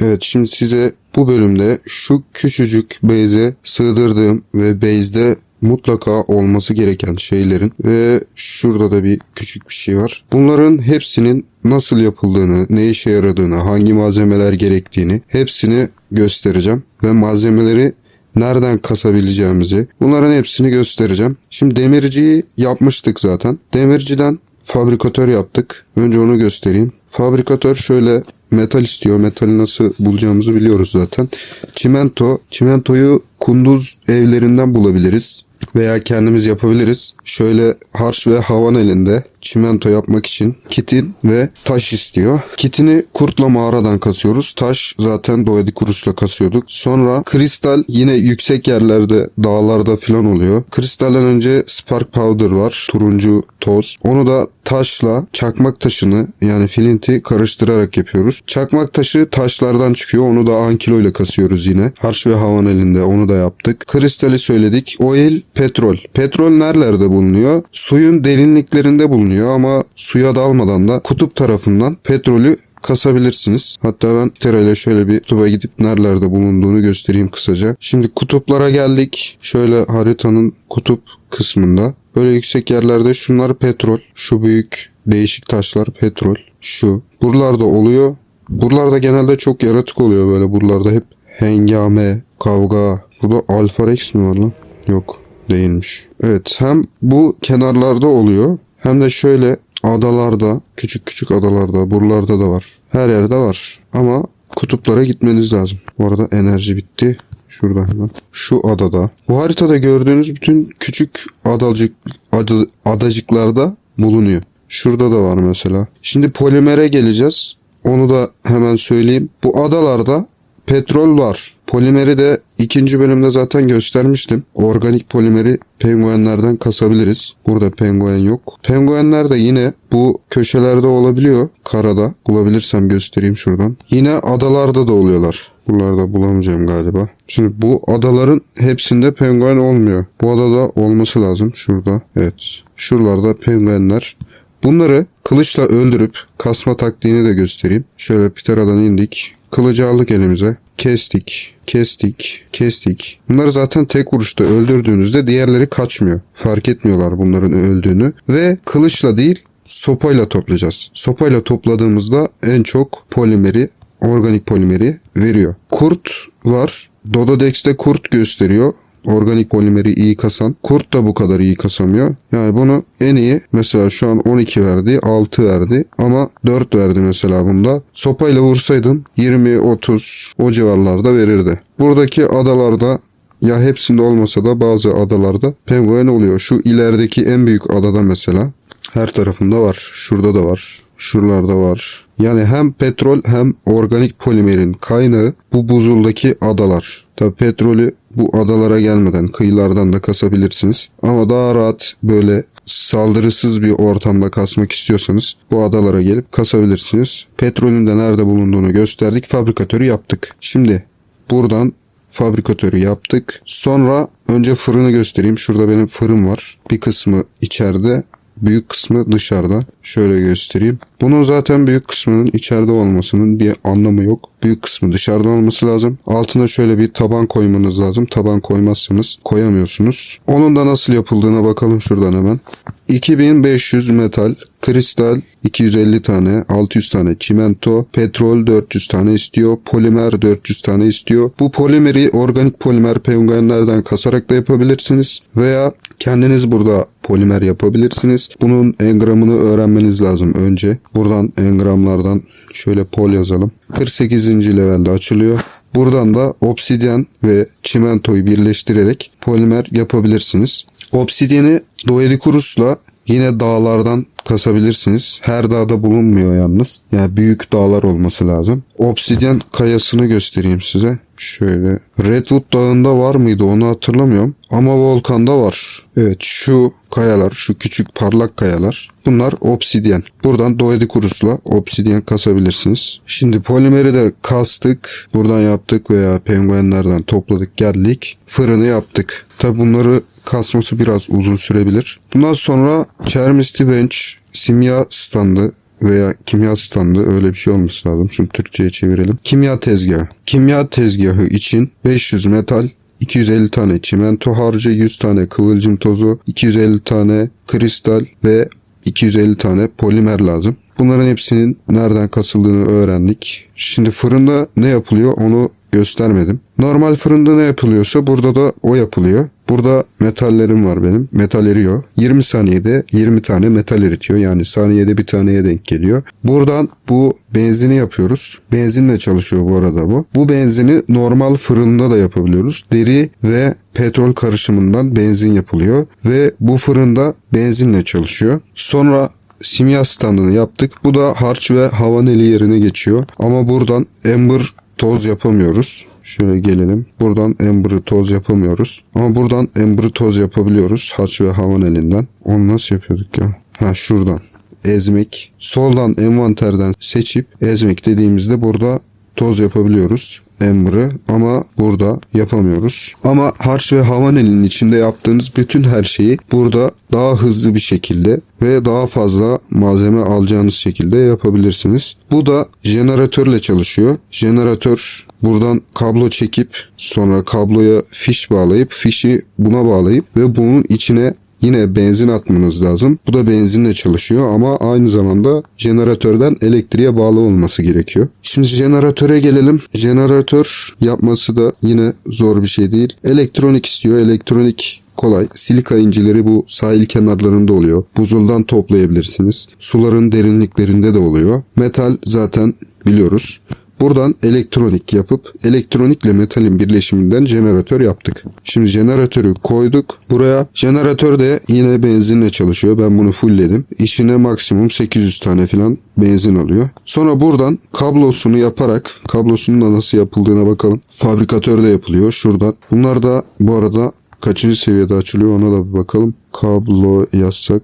Evet şimdi size bu bölümde şu küçücük base'e sığdırdığım ve base'de mutlaka olması gereken şeylerin ve şurada da bir küçük bir şey var. Bunların hepsinin nasıl yapıldığını, ne işe yaradığını, hangi malzemeler gerektiğini hepsini göstereceğim ve malzemeleri nereden kasabileceğimizi bunların hepsini göstereceğim. Şimdi demirciyi yapmıştık zaten. Demirciden fabrikatör yaptık. Önce onu göstereyim. Fabrikatör şöyle metal istiyor. Metali nasıl bulacağımızı biliyoruz zaten. Çimento. Çimentoyu kunduz evlerinden bulabiliriz. Veya kendimiz yapabiliriz. Şöyle harç ve havan elinde çimento yapmak için kitin ve taş istiyor. Kitini kurtla mağaradan kasıyoruz. Taş zaten doyadi kurusla kasıyorduk. Sonra kristal yine yüksek yerlerde dağlarda falan oluyor. Kristalden önce spark powder var. Turuncu toz. Onu da taşla çakmak taşını yani filinti karıştırarak yapıyoruz. Çakmak taşı taşlardan çıkıyor. Onu da ankilo ile kasıyoruz yine. Harç ve havan elinde onu da yaptık. Kristali söyledik. Oil, petrol. Petrol nerelerde bulunuyor? Suyun derinliklerinde bulunuyor ama suya dalmadan da kutup tarafından petrolü kasabilirsiniz. Hatta ben terayla şöyle bir kutuba gidip nerelerde bulunduğunu göstereyim kısaca. Şimdi kutuplara geldik. Şöyle haritanın kutup kısmında. Böyle yüksek yerlerde şunlar petrol. Şu büyük değişik taşlar petrol. Şu. Buralarda oluyor. Buralarda genelde çok yaratık oluyor böyle. Buralarda hep hengame, kavga. Burada alfa rex mi var lan? Yok değilmiş. Evet hem bu kenarlarda oluyor hem de şöyle adalarda, küçük küçük adalarda, buralarda da var. Her yerde var. Ama kutuplara gitmeniz lazım. Bu arada enerji bitti. Şurada hemen. Şu adada. Bu haritada gördüğünüz bütün küçük adacık, adı, adacıklarda bulunuyor. Şurada da var mesela. Şimdi polimere geleceğiz. Onu da hemen söyleyeyim. Bu adalarda petrol var. Polimeri de ikinci bölümde zaten göstermiştim. Organik polimeri penguenlerden kasabiliriz. Burada penguen yok. Penguenler de yine bu köşelerde olabiliyor. Karada. Bulabilirsem göstereyim şuradan. Yine adalarda da oluyorlar. Buralarda bulamayacağım galiba. Şimdi bu adaların hepsinde penguen olmuyor. Bu adada olması lazım. Şurada. Evet. Şuralarda penguenler. Bunları kılıçla öldürüp kasma taktiğini de göstereyim. Şöyle Pitera'dan indik. Kılıcı aldık elimize. Kestik, kestik, kestik. Bunları zaten tek vuruşta öldürdüğünüzde diğerleri kaçmıyor. Fark etmiyorlar bunların öldüğünü. Ve kılıçla değil sopayla toplayacağız. Sopayla topladığımızda en çok polimeri, organik polimeri veriyor. Kurt var. Dododex'te kurt gösteriyor organik polimeri iyi kasan. Kurt da bu kadar iyi kasamıyor. Yani bunu en iyi mesela şu an 12 verdi, 6 verdi ama 4 verdi mesela bunda. Sopayla vursaydın 20-30 o civarlarda verirdi. Buradaki adalarda ya hepsinde olmasa da bazı adalarda penguen oluyor. Şu ilerideki en büyük adada mesela her tarafında var. Şurada da var. Şuralarda var. Yani hem petrol hem organik polimerin kaynağı bu buzuldaki adalar. Tabi petrolü bu adalara gelmeden kıyılardan da kasabilirsiniz. Ama daha rahat böyle saldırısız bir ortamda kasmak istiyorsanız bu adalara gelip kasabilirsiniz. Petrolün de nerede bulunduğunu gösterdik. Fabrikatörü yaptık. Şimdi buradan fabrikatörü yaptık. Sonra önce fırını göstereyim. Şurada benim fırın var. Bir kısmı içeride, büyük kısmı dışarıda. Şöyle göstereyim. Bunun zaten büyük kısmının içeride olmasının bir anlamı yok. Büyük kısmı dışarıda olması lazım. Altına şöyle bir taban koymanız lazım. Taban koymazsanız koyamıyorsunuz. Onun da nasıl yapıldığına bakalım şuradan hemen. 2500 metal, kristal 250 tane, 600 tane çimento, petrol 400 tane istiyor, polimer 400 tane istiyor. Bu polimeri organik polimer penguenlerden kasarak da yapabilirsiniz veya kendiniz burada polimer yapabilirsiniz. Bunun engramını öğrenmeniz lazım önce. Buradan engramlardan şöyle pol yazalım. 48. levelde açılıyor. Buradan da obsidyen ve çimentoyu birleştirerek polimer yapabilirsiniz. Obsidyeni Doedikurus'la yine dağlardan kasabilirsiniz. Her dağda bulunmuyor yalnız. Yani büyük dağlar olması lazım. Obsidyen kayasını göstereyim size. Şöyle. Redwood dağında var mıydı onu hatırlamıyorum. Ama volkanda var. Evet şu kayalar, şu küçük parlak kayalar. Bunlar obsidyen. Buradan Doedikurus'la obsidyen kasabilirsiniz. Şimdi polimeri de kastık. Buradan yaptık veya penguenlerden topladık geldik. Fırını yaptık. Tabi bunları kasması biraz uzun sürebilir. Bundan sonra Chermisty Bench, simya standı veya kimya standı öyle bir şey olması lazım. Şunu Türkçe'ye çevirelim. Kimya tezgahı. Kimya tezgahı için 500 metal, 250 tane çimento harcı, 100 tane kıvılcım tozu, 250 tane kristal ve 250 tane polimer lazım. Bunların hepsinin nereden kasıldığını öğrendik. Şimdi fırında ne yapılıyor onu göstermedim. Normal fırında ne yapılıyorsa burada da o yapılıyor. Burada metallerim var benim. Metal eriyor. 20 saniyede 20 tane metal eritiyor. Yani saniyede bir taneye denk geliyor. Buradan bu benzini yapıyoruz. Benzinle çalışıyor bu arada bu. Bu benzini normal fırında da yapabiliyoruz. Deri ve petrol karışımından benzin yapılıyor. Ve bu fırında benzinle çalışıyor. Sonra simya standını yaptık. Bu da harç ve havaneli yerine geçiyor. Ama buradan ember toz yapamıyoruz. Şöyle gelelim. Buradan Ember'ı toz yapamıyoruz. Ama buradan Ember'ı toz yapabiliyoruz. Harç ve havan elinden. Onu nasıl yapıyorduk ya? Ha şuradan. Ezmek. Soldan envanterden seçip ezmek dediğimizde burada toz yapabiliyoruz. Ember'ı ama burada yapamıyoruz. Ama harç ve havanelinin içinde yaptığınız bütün her şeyi burada daha hızlı bir şekilde ve daha fazla malzeme alacağınız şekilde yapabilirsiniz. Bu da jeneratörle çalışıyor. Jeneratör buradan kablo çekip sonra kabloya fiş bağlayıp fişi buna bağlayıp ve bunun içine Yine benzin atmanız lazım. Bu da benzinle çalışıyor ama aynı zamanda jeneratörden elektriğe bağlı olması gerekiyor. Şimdi jeneratöre gelelim. Jeneratör yapması da yine zor bir şey değil. Elektronik istiyor. Elektronik kolay. Silika incileri bu sahil kenarlarında oluyor. Buzuldan toplayabilirsiniz. Suların derinliklerinde de oluyor. Metal zaten biliyoruz. Buradan elektronik yapıp elektronikle metalin birleşiminden jeneratör yaptık. Şimdi jeneratörü koyduk. Buraya jeneratör de yine benzinle çalışıyor. Ben bunu fullledim. İçine maksimum 800 tane falan benzin alıyor. Sonra buradan kablosunu yaparak kablosunun da nasıl yapıldığına bakalım. Fabrikatörde yapılıyor şuradan. Bunlar da bu arada kaçıncı seviyede açılıyor ona da bir bakalım. Kablo yazsak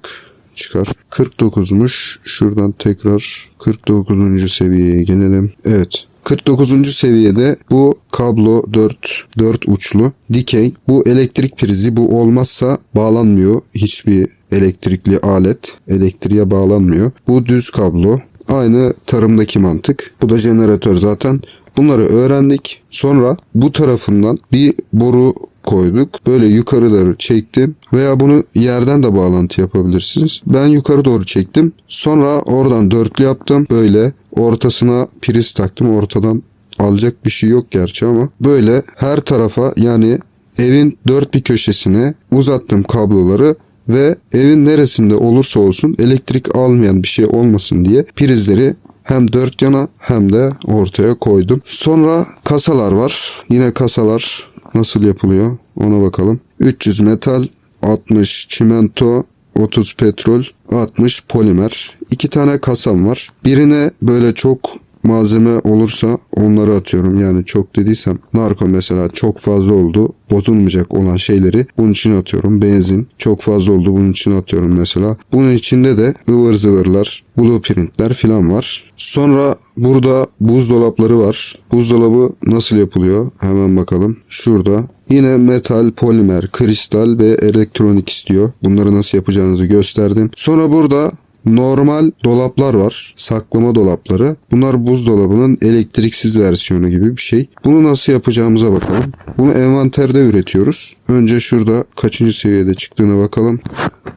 çıkar. 49'muş. Şuradan tekrar 49. seviyeye gelelim. Evet. 49. seviyede bu kablo 4 4 uçlu dikey. Bu elektrik prizi bu olmazsa bağlanmıyor hiçbir elektrikli alet elektriğe bağlanmıyor. Bu düz kablo. Aynı tarımdaki mantık. Bu da jeneratör zaten. Bunları öğrendik. Sonra bu tarafından bir boru koyduk. Böyle yukarı doğru çektim veya bunu yerden de bağlantı yapabilirsiniz. Ben yukarı doğru çektim. Sonra oradan dörtlü yaptım. Böyle ortasına priz taktım. Ortadan alacak bir şey yok gerçi ama böyle her tarafa yani evin dört bir köşesine uzattım kabloları ve evin neresinde olursa olsun elektrik almayan bir şey olmasın diye prizleri hem dört yana hem de ortaya koydum. Sonra kasalar var. Yine kasalar nasıl yapılıyor ona bakalım. 300 metal, 60 çimento, 30 petrol, 60 polimer. İki tane kasam var. Birine böyle çok malzeme olursa onları atıyorum. Yani çok dediysem narko mesela çok fazla oldu. Bozulmayacak olan şeyleri bunun için atıyorum. Benzin çok fazla oldu bunun için atıyorum mesela. Bunun içinde de ıvır zıvırlar, blueprintler falan var. Sonra burada buzdolapları var. Buzdolabı nasıl yapılıyor? Hemen bakalım. Şurada Yine metal, polimer, kristal ve elektronik istiyor. Bunları nasıl yapacağınızı gösterdim. Sonra burada normal dolaplar var. Saklama dolapları. Bunlar buzdolabının elektriksiz versiyonu gibi bir şey. Bunu nasıl yapacağımıza bakalım. Bunu envanterde üretiyoruz. Önce şurada kaçıncı seviyede çıktığına bakalım.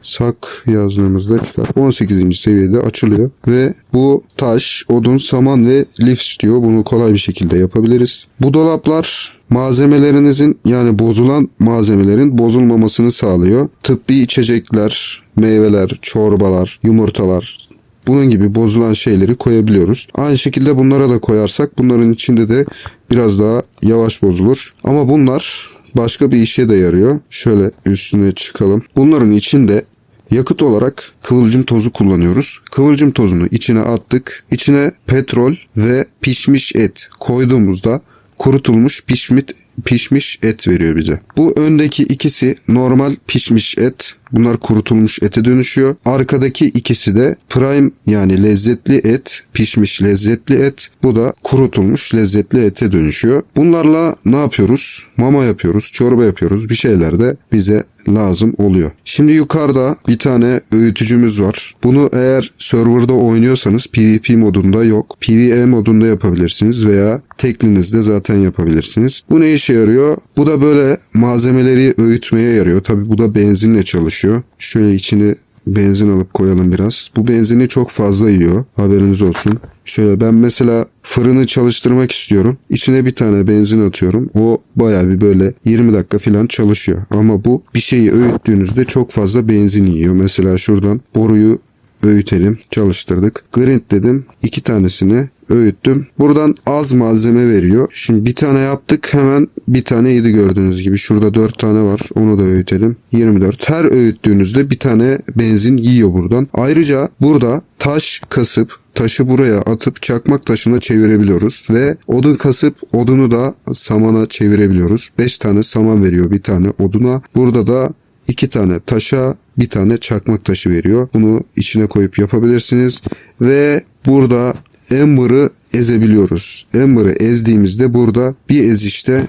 Sak yazdığımızda çıkar. 18. seviyede açılıyor ve bu taş, odun, saman ve lif istiyor. Bunu kolay bir şekilde yapabiliriz. Bu dolaplar malzemelerinizin yani bozulan malzemelerin bozulmamasını sağlıyor. Tıbbi içecekler, meyveler, çorbalar, yumurtalar, bunun gibi bozulan şeyleri koyabiliyoruz. Aynı şekilde bunlara da koyarsak bunların içinde de biraz daha yavaş bozulur. Ama bunlar başka bir işe de yarıyor. Şöyle üstüne çıkalım. Bunların içinde yakıt olarak kıvılcım tozu kullanıyoruz. Kıvılcım tozunu içine attık. İçine petrol ve pişmiş et koyduğumuzda kurutulmuş pişmiş pişmiş et veriyor bize. Bu öndeki ikisi normal pişmiş et. Bunlar kurutulmuş ete dönüşüyor. Arkadaki ikisi de prime yani lezzetli et, pişmiş lezzetli et. Bu da kurutulmuş lezzetli ete dönüşüyor. Bunlarla ne yapıyoruz? Mama yapıyoruz, çorba yapıyoruz. Bir şeyler de bize lazım oluyor. Şimdi yukarıda bir tane öğütücümüz var. Bunu eğer serverda oynuyorsanız PvP modunda yok. PvE modunda yapabilirsiniz veya teklinizde zaten yapabilirsiniz. Bu ne işe yarıyor? Bu da böyle malzemeleri öğütmeye yarıyor. Tabi bu da benzinle çalışıyor. Şöyle içini benzin alıp koyalım biraz. Bu benzini çok fazla yiyor. Haberiniz olsun. Şöyle ben mesela fırını çalıştırmak istiyorum. İçine bir tane benzin atıyorum. O baya bir böyle 20 dakika falan çalışıyor. Ama bu bir şeyi öğüttüğünüzde çok fazla benzin yiyor. Mesela şuradan boruyu öğütelim. Çalıştırdık. Grind dedim. iki tanesini öğüttüm. Buradan az malzeme veriyor. Şimdi bir tane yaptık. Hemen bir tane yedi gördüğünüz gibi. Şurada 4 tane var. Onu da öğütelim. 24. Her öğüttüğünüzde bir tane benzin yiyor buradan. Ayrıca burada taş kasıp taşı buraya atıp çakmak taşına çevirebiliyoruz ve odun kasıp odunu da samana çevirebiliyoruz. 5 tane saman veriyor bir tane oduna. Burada da iki tane taşa bir tane çakmak taşı veriyor. Bunu içine koyup yapabilirsiniz ve burada Ember'ı ezebiliyoruz. Ember'ı ezdiğimizde burada bir ezişte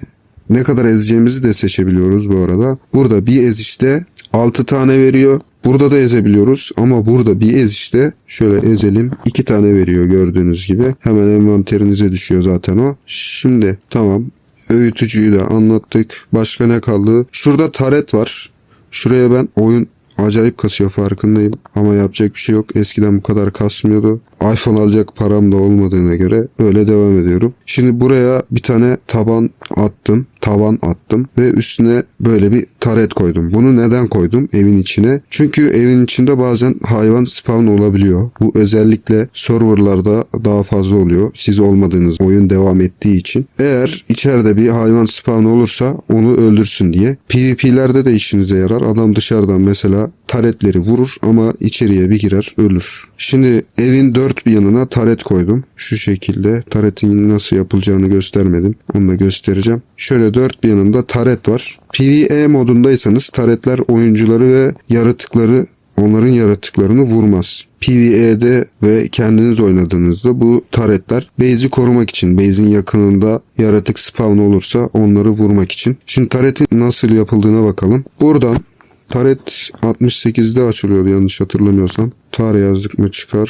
ne kadar ezeceğimizi de seçebiliyoruz bu arada. Burada bir ezişte 6 tane veriyor. Burada da ezebiliyoruz ama burada bir ezişte şöyle ezelim 2 tane veriyor gördüğünüz gibi. Hemen envanterinize düşüyor zaten o. Şimdi tamam öğütücüyü de anlattık. Başka ne kaldı? Şurada taret var. Şuraya ben oyun acayip kasıyor farkındayım. Ama yapacak bir şey yok. Eskiden bu kadar kasmıyordu. iPhone alacak param da olmadığına göre böyle devam ediyorum. Şimdi buraya bir tane taban attım. Tavan attım ve üstüne böyle bir taret koydum. Bunu neden koydum evin içine? Çünkü evin içinde bazen hayvan spawn olabiliyor. Bu özellikle serverlarda daha fazla oluyor. Siz olmadığınız oyun devam ettiği için. Eğer içeride bir hayvan spawn olursa onu öldürsün diye. PvP'lerde de işinize yarar. Adam dışarıdan mesela taretleri vurur ama içeriye bir girer ölür. Şimdi evin dört bir yanına taret koydum. Şu şekilde taretin nasıl yapılacağını göstermedim. Onu da göstereceğim. Şöyle dört bir yanında taret var. PvE modundaysanız taretler oyuncuları ve yaratıkları onların yaratıklarını vurmaz. PvE'de ve kendiniz oynadığınızda bu taretler base'i korumak için, base'in yakınında yaratık spawn olursa onları vurmak için. Şimdi taretin nasıl yapıldığına bakalım. Buradan Taret 68'de açılıyordu yanlış hatırlamıyorsam. Tarih yazdık mı çıkar.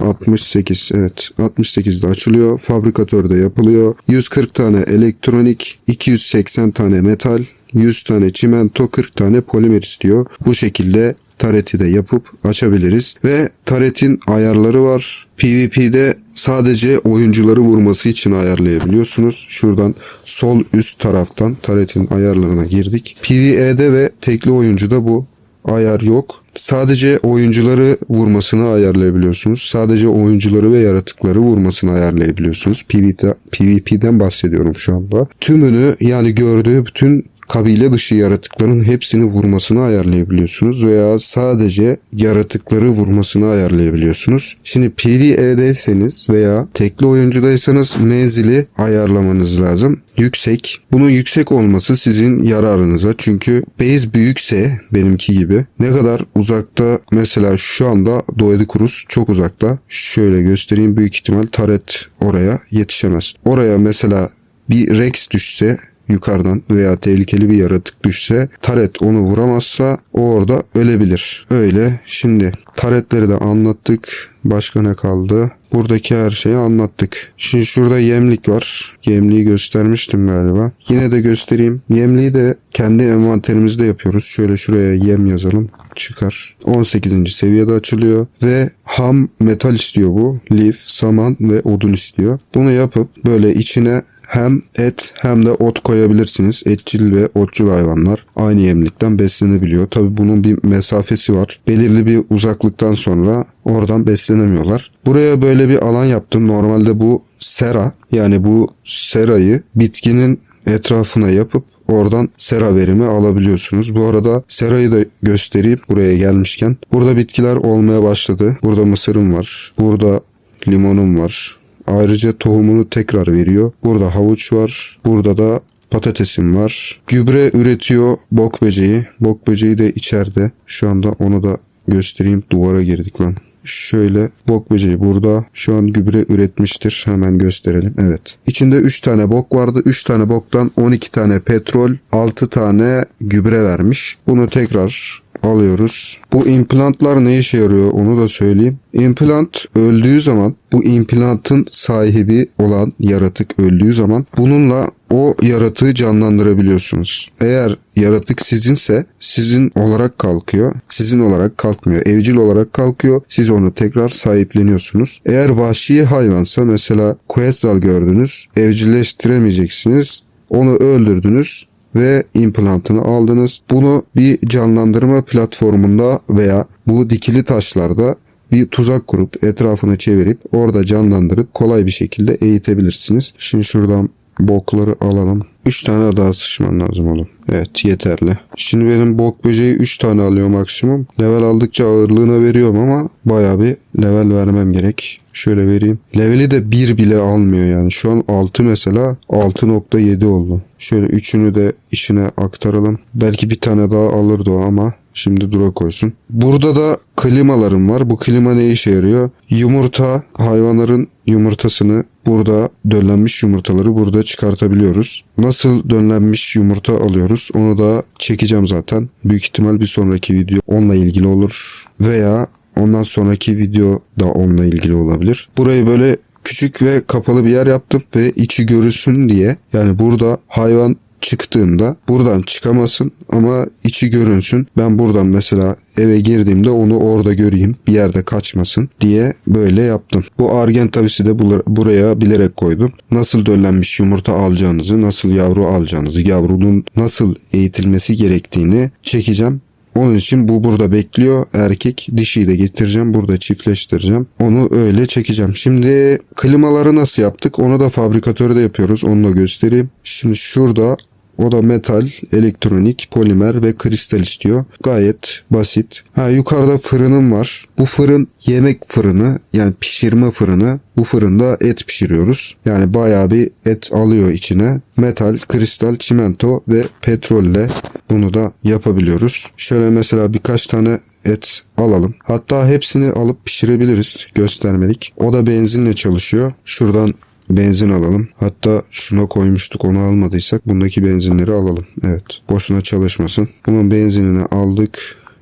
68 evet 68'de açılıyor. Fabrikatörde yapılıyor. 140 tane elektronik, 280 tane metal, 100 tane çimento, 40 tane polimer istiyor. Bu şekilde tareti de yapıp açabiliriz. Ve taretin ayarları var. PvP'de sadece oyuncuları vurması için ayarlayabiliyorsunuz. Şuradan sol üst taraftan taretin ayarlarına girdik. PvE'de ve tekli oyuncuda bu ayar yok. Sadece oyuncuları vurmasını ayarlayabiliyorsunuz. Sadece oyuncuları ve yaratıkları vurmasını ayarlayabiliyorsunuz. PvP, PvP'den bahsediyorum şu anda. Tümünü yani gördüğü bütün kabile dışı yaratıkların hepsini vurmasını ayarlayabiliyorsunuz veya sadece yaratıkları vurmasını ayarlayabiliyorsunuz. Şimdi PvE'deyseniz veya tekli oyuncudaysanız menzili ayarlamanız lazım. Yüksek. Bunun yüksek olması sizin yararınıza. Çünkü base büyükse benimki gibi ne kadar uzakta mesela şu anda Doedi Cruz çok uzakta. Şöyle göstereyim büyük ihtimal taret oraya yetişemez. Oraya mesela bir Rex düşse yukarıdan veya tehlikeli bir yaratık düşse taret onu vuramazsa o orada ölebilir. Öyle şimdi taretleri de anlattık. Başka ne kaldı? Buradaki her şeyi anlattık. Şimdi şurada yemlik var. Yemliği göstermiştim galiba. Yine de göstereyim. Yemliği de kendi envanterimizde yapıyoruz. Şöyle şuraya yem yazalım. Çıkar. 18. seviyede açılıyor. Ve ham metal istiyor bu. Lif, saman ve odun istiyor. Bunu yapıp böyle içine hem et hem de ot koyabilirsiniz. Etçil ve otçul hayvanlar aynı yemlikten beslenebiliyor. Tabi bunun bir mesafesi var. Belirli bir uzaklıktan sonra oradan beslenemiyorlar. Buraya böyle bir alan yaptım. Normalde bu sera yani bu serayı bitkinin etrafına yapıp oradan sera verimi alabiliyorsunuz. Bu arada serayı da göstereyim buraya gelmişken. Burada bitkiler olmaya başladı. Burada mısırım var. Burada limonum var. Ayrıca tohumunu tekrar veriyor. Burada havuç var. Burada da Patatesim var. Gübre üretiyor bok böceği. Bok böceği de içeride. Şu anda onu da göstereyim. Duvara girdik lan. Şöyle bok böceği burada. Şu an gübre üretmiştir. Hemen gösterelim. Evet. İçinde 3 tane bok vardı. 3 tane boktan 12 tane petrol, 6 tane gübre vermiş. Bunu tekrar alıyoruz. Bu implantlar ne işe yarıyor onu da söyleyeyim. İmplant öldüğü zaman bu implantın sahibi olan yaratık öldüğü zaman bununla o yaratığı canlandırabiliyorsunuz. Eğer yaratık sizinse sizin olarak kalkıyor. Sizin olarak kalkmıyor. Evcil olarak kalkıyor. Siz onu tekrar sahipleniyorsunuz. Eğer vahşi hayvansa mesela Quetzal gördünüz. Evcilleştiremeyeceksiniz. Onu öldürdünüz ve implantını aldınız. Bunu bir canlandırma platformunda veya bu dikili taşlarda bir tuzak kurup etrafını çevirip orada canlandırıp kolay bir şekilde eğitebilirsiniz. Şimdi şuradan bokları alalım. 3 tane daha sıçman lazım oğlum. Evet yeterli. Şimdi benim bok böceği 3 tane alıyor maksimum. Level aldıkça ağırlığına veriyorum ama baya bir level vermem gerek. Şöyle vereyim. Leveli de 1 bile almıyor yani. Şu an 6 mesela 6.7 oldu. Şöyle üçünü de işine aktaralım. Belki bir tane daha alırdı o ama Şimdi dura koysun. Burada da klimalarım var. Bu klima ne işe yarıyor? Yumurta, hayvanların yumurtasını burada döllenmiş yumurtaları burada çıkartabiliyoruz. Nasıl döllenmiş yumurta alıyoruz? Onu da çekeceğim zaten. Büyük ihtimal bir sonraki video onunla ilgili olur. Veya ondan sonraki video da onunla ilgili olabilir. Burayı böyle küçük ve kapalı bir yer yaptım ve içi görülsün diye. Yani burada hayvan çıktığında buradan çıkamasın ama içi görünsün. Ben buradan mesela eve girdiğimde onu orada göreyim. Bir yerde kaçmasın diye böyle yaptım. Bu argentavisi de bula- buraya bilerek koydum. Nasıl döllenmiş yumurta alacağınızı, nasıl yavru alacağınızı, yavrunun nasıl eğitilmesi gerektiğini çekeceğim. Onun için bu burada bekliyor. Erkek dişiyi de getireceğim. Burada çiftleştireceğim. Onu öyle çekeceğim. Şimdi klimaları nasıl yaptık? Onu da fabrikatörde yapıyoruz. Onu da göstereyim. Şimdi şurada o da metal, elektronik, polimer ve kristal istiyor. Gayet basit. Ha yukarıda fırınım var. Bu fırın yemek fırını yani pişirme fırını. Bu fırında et pişiriyoruz. Yani bayağı bir et alıyor içine. Metal, kristal, çimento ve petrolle bunu da yapabiliyoruz. Şöyle mesela birkaç tane et alalım. Hatta hepsini alıp pişirebiliriz göstermelik. O da benzinle çalışıyor. Şuradan benzin alalım. Hatta şuna koymuştuk onu almadıysak bundaki benzinleri alalım. Evet boşuna çalışmasın. Bunun benzinini aldık.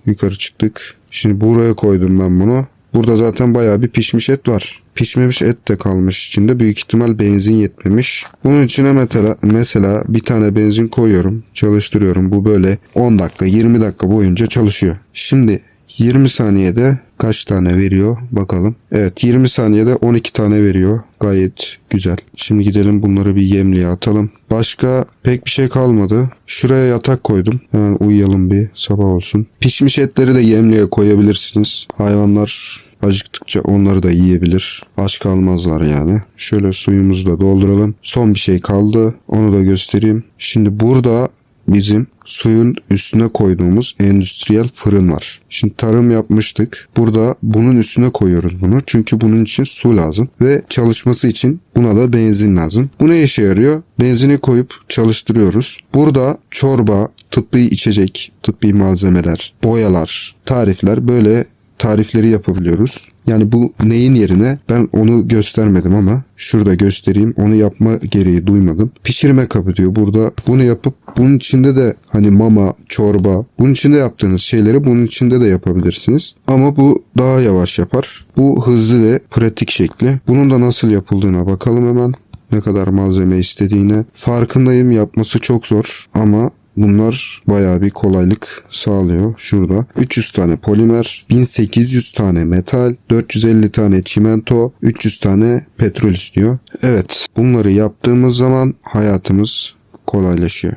Yukarı çıktık. Şimdi buraya koydum ben bunu. Burada zaten bayağı bir pişmiş et var. Pişmemiş et de kalmış içinde. Büyük ihtimal benzin yetmemiş. Bunun içine mesela, mesela bir tane benzin koyuyorum. Çalıştırıyorum. Bu böyle 10 dakika 20 dakika boyunca çalışıyor. Şimdi 20 saniyede kaç tane veriyor bakalım. Evet 20 saniyede 12 tane veriyor. Gayet güzel. Şimdi gidelim bunları bir yemliğe atalım. Başka pek bir şey kalmadı. Şuraya yatak koydum. Hemen uyuyalım bir sabah olsun. Pişmiş etleri de yemliğe koyabilirsiniz. Hayvanlar acıktıkça onları da yiyebilir. Aç kalmazlar yani. Şöyle suyumuzu da dolduralım. Son bir şey kaldı. Onu da göstereyim. Şimdi burada bizim suyun üstüne koyduğumuz endüstriyel fırın var. Şimdi tarım yapmıştık. Burada bunun üstüne koyuyoruz bunu. Çünkü bunun için su lazım ve çalışması için buna da benzin lazım. Bu ne işe yarıyor? Benzini koyup çalıştırıyoruz. Burada çorba, tıbbi içecek, tıbbi malzemeler, boyalar, tarifler böyle tarifleri yapabiliyoruz. Yani bu neyin yerine ben onu göstermedim ama şurada göstereyim. Onu yapma gereği duymadım. Pişirme kabı diyor burada. Bunu yapıp bunun içinde de hani mama, çorba bunun içinde yaptığınız şeyleri bunun içinde de yapabilirsiniz. Ama bu daha yavaş yapar. Bu hızlı ve pratik şekli. Bunun da nasıl yapıldığına bakalım hemen. Ne kadar malzeme istediğine. Farkındayım yapması çok zor ama Bunlar bayağı bir kolaylık sağlıyor. Şurada 300 tane polimer, 1800 tane metal, 450 tane çimento, 300 tane petrol istiyor. Evet bunları yaptığımız zaman hayatımız kolaylaşıyor.